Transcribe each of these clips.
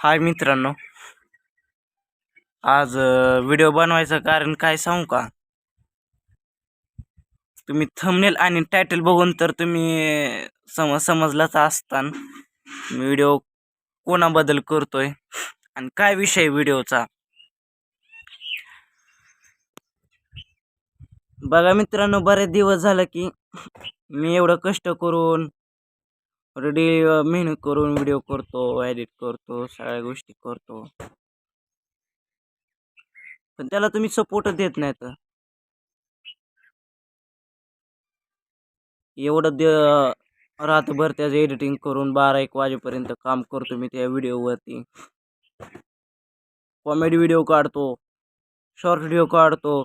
हाय मित्रांनो. आज व्हिडिओ बनवायचं कारण काय सांगू का? तुम्ही थंबनेल आणि टायटल बघून तर तुम्ही सम समजलाच असतान. व्हिडिओ कोणाबद्दल करतोय आणि काय विषय व्हिडिओचा? बघा मित्रांनो बरेच दिवस झालं की मी एवढं कष्ट करून ऑलरेडी मेहनत करून व्हिडिओ करतो एडिट करतो सगळ्या गोष्टी करतो. पण त्याला तुम्ही सपोर्ट देत नाही तर. एवढं दे रात्रभर त्याचं एडिटिंग करून बारा एक वाजेपर्यंत काम करतो मी त्या व्हिडिओवरती कॉमेडी व्हिडिओ काढतो शॉर्ट व्हिडिओ काढतो.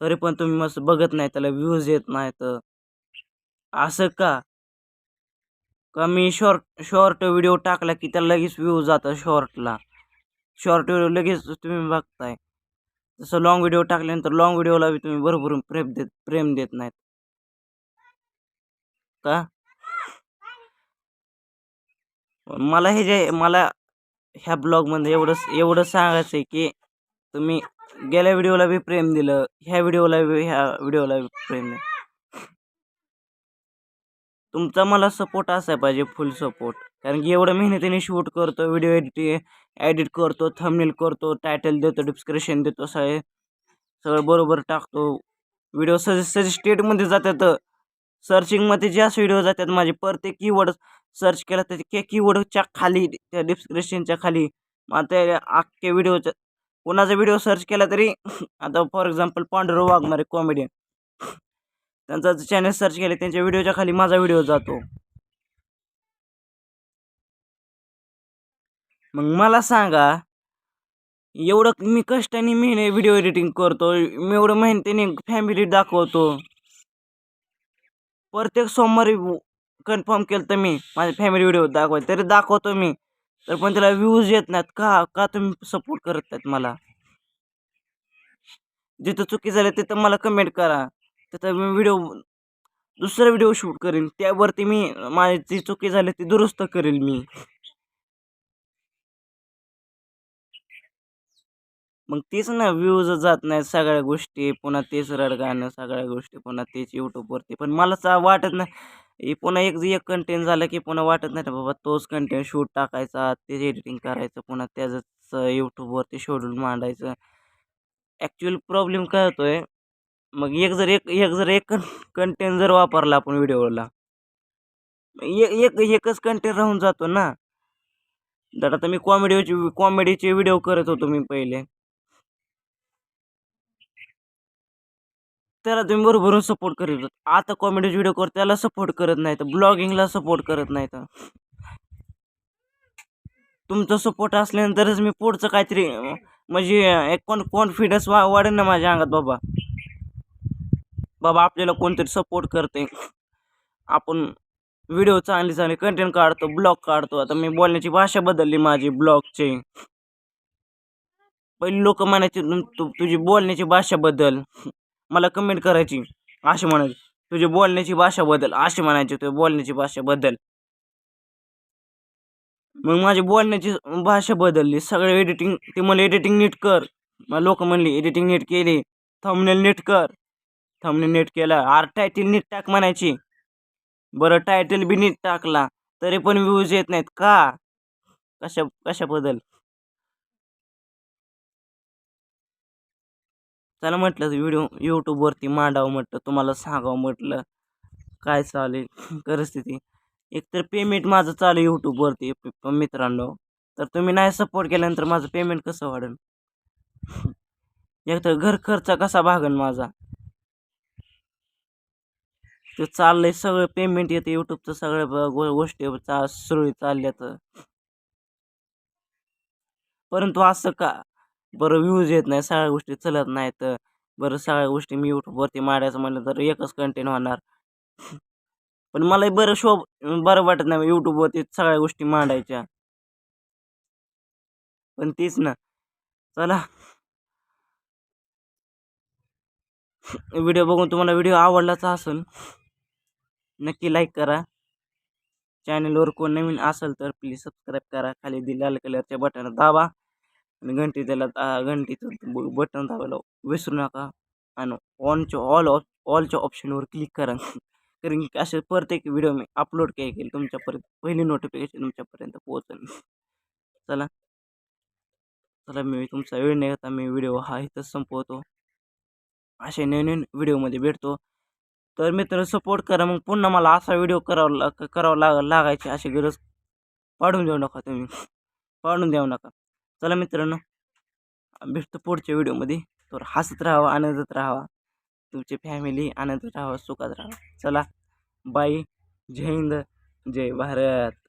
तरी पण तुम्ही मस्त बघत नाही त्याला व्ह्यूज येत नाहीत असं का? का मी शॉर्ट शॉर्ट व्हिडिओ टाकला की त्याला लगेच व्ह्यू जातं शॉर्टला शॉर्ट व्हिडिओ लगेच तुम्ही बघताय. तसं लॉंग व्हिडिओ टाकल्यानंतर लॉंग व्हिडिओला बी तुम्ही भरभरून प्रेम देत प्रेम देत नाहीत. का? मला हे जे मला ह्या ब्लॉगमध्ये एवढं एवढं सांगायचं आहे की तुम्ही गेल्या व्हिडिओला बी प्रेम दिलं ह्या व्हिडिओला बी ह्या व्हिडिओला बी प्रेम दिलं. तुमचा मला सपोर्ट असायला पाहिजे फुल सपोर्ट कारण की एवढं मेहनतीने शूट करतो व्हिडिओ एडिटिंग एडिट करतो थंबनेल करतो टायटल देतो डिस्क्रिप्शन देतो सगळे सगळं बरोबर टाकतो. व्हिडिओ सजे सजेस्टेडमध्ये जातात. सर्चिंगमध्ये जास्त व्हिडिओ जातात माझे प्रत्येक कीवर्ड सर्च केला तर त्या कीवर्डच्या खाली त्या डिस्क्रिप्शनच्या खाली. मग त्या अख्ख्या व्हिडिओच्या कोणाचा व्हिडिओ सर्च केला तरी आता for example Pandurang Waghmare comedian त्यांचा चॅनल सर्च केले त्यांच्या व्हिडिओच्या खाली माझा व्हिडिओ जातो. मग मला सांगा एवढं मी कष्टाने मेहने व्हिडिओ एडिटिंग करतो मी एवढं मेहनतीने फॅमिली दाखवतो. प्रत्येक सोमवारी कन्फर्म केलं तर मी माझ्या फॅमिली व्हिडिओ दाखवाय तरी दाखवतो मी तर पण त्याला व्ह्यूज येत नाहीत. का का तुम्ही सपोर्ट करत नाहीत मला? जिथं चुकी झाली तिथं मला कमेंट करा. त्याचा मी व्हिडिओ दुसरा व्हिडिओ शूट करेन. त्यावरती मी माझी जी चुकी झाली ती दुरुस्त करेल मी. मग तेच ना व्ह्यूज जात नाही सगळ्या गोष्टी. पुन्हा तेच रडगाणं सगळ्या गोष्टी. पुन्हा तेच यूट्यूबवरती पण मला वाटत नाही हे पुन्हा एक एक कंटेंट झालं की पुन्हा वाटत नाही बाबा तोच कंटेंट शूट टाकायचा तेच एडिटिंग करायचं पुन्हा त्याचंच यूट्यूबवरती शेड्यूल मांडायचं. ॲक्च्युअल प्रॉब्लेम काय होतो आहे मग एक जर एक एक जर एक कंटेंट जर वापरला आपण व्हिडिओला एक एकच कंटेंट राहून जातो ना. जर आता मी कॉमेडीचे कॉमेडीचे व्हिडिओ करत होतो मी पहिले. त्याला तुम्ही बरोबर सपोर्ट करीत आता कॉमेडीचे व्हिडिओ करतो त्याला सपोर्ट करत नाही तर ब्लॉगिंगला सपोर्ट करत नाही तर. तुमचा सपोर्ट असल्यानंतरच मी पुढचं काहीतरी म्हणजे एक कोण कॉन्फिडन्स वा वाढेल ना माझ्या अंगात बाबा. बाबा आपल्याला कोणतरी सपोर्ट करते. आपण व्हिडिओ चांगले चांगले कंटेंट काढतो ब्लॉग काढतो. आता मी बोलण्याची भाषा बदलली माझी ब्लॉगचे पहिले लोक म्हणायचे तु तुझी बोलण्याची भाषा बदल. मला कमेंट करायची. असे म्हणायचे. तुझी बोलण्याची भाषा बदल. असे म्हणायचे तुझ्या बोलण्याची भाषा बदल. मग माझी बोलण्याची भाषा बदलली. सगळं एडिटिंग ते मला एडिटिंग नीट कर. मग लोक म्हणली एडिटिंग नीट केली. थंबनेल नीट कर. थमने नीट केलं. आर टायटल नीट टाक म्हणायची. बरं टायटल बी नीट टाकला. तरी पण व्ह्यूज येत नाहीत. का? कशा कशाबद्दल चला म्हटलं व्हिडिओ यूट्यूबवरती मांडावं म्हटलं तुम्हाला सांगावं म्हटलं काय चालेल परिस्थिती. एकतर पेमेंट माझं चालू यूट्यूबवरती मित्रांनो. तर तुम्ही नाही सपोर्ट केल्यानंतर माझं पेमेंट कसं वाढेल? एकतर घर खर्च कसा भागन माझा? ते चाललंय सगळं पेमेंट येतं यूट्यूबचं सगळ्या गोष्टी चा सुरळीत चालल्यात. परंतु असं का? बरं व्ह्यूज येत नाही सगळ्या गोष्टी चलत नाहीत. बरं सगळ्या गोष्टी मी यूट्यूबवरती मारायचं म्हणलं तर एकच कंटेंट होणार. पण मलाही बरं शो बरं वाटत नाही यूट्यूबवरती सगळ्या गोष्टी मांडायच्या. पण तीच ना. चला. व्हिडिओ बघून तुम्हाला व्हिडिओ आवडलाच असेल नक्की लाईक करा. चॅनलवर कोण नवीन असेल तर प्लीज़ सबस्क्राईब करा. खाली दिलेल्या लाल कलरच्या बटन दाबा. घंटी त्याला दा- घंटीचं बटन दाबायला विसरू नका. आणि ऑनच्या ऑल ऑलच्या ऑप्शनवर क्लिक करा. कारण की असे प्रत्येक व्हिडिओ मी अपलोड केले केले तुमच्यापर्यंत. पहिली नोटिफिकेशन तुमच्यापर्यंत पोहोचेल. चला. चला, मी तुमचा वेळ नाही घेता मी व्हिडिओ हा इथंच संपवतो. असे नवीन व्हिडिओमध्ये भेटतो. तर मित्र सपोर्ट करा. मग पुन्हा मला असा व्हिडिओ करावा लाग करावा लाग लागायची अशी गरज पाडून देऊ नका तुम्ही. पाडून देऊ नका. चला मित्रांनो भेटतो पुढच्या व्हिडिओमध्ये तर हसत राहावा आनंदात राहावा. तुमची फॅमिली आनंदात राहावा सुखात राहावा. चला बाय जय हिंद जय भारत.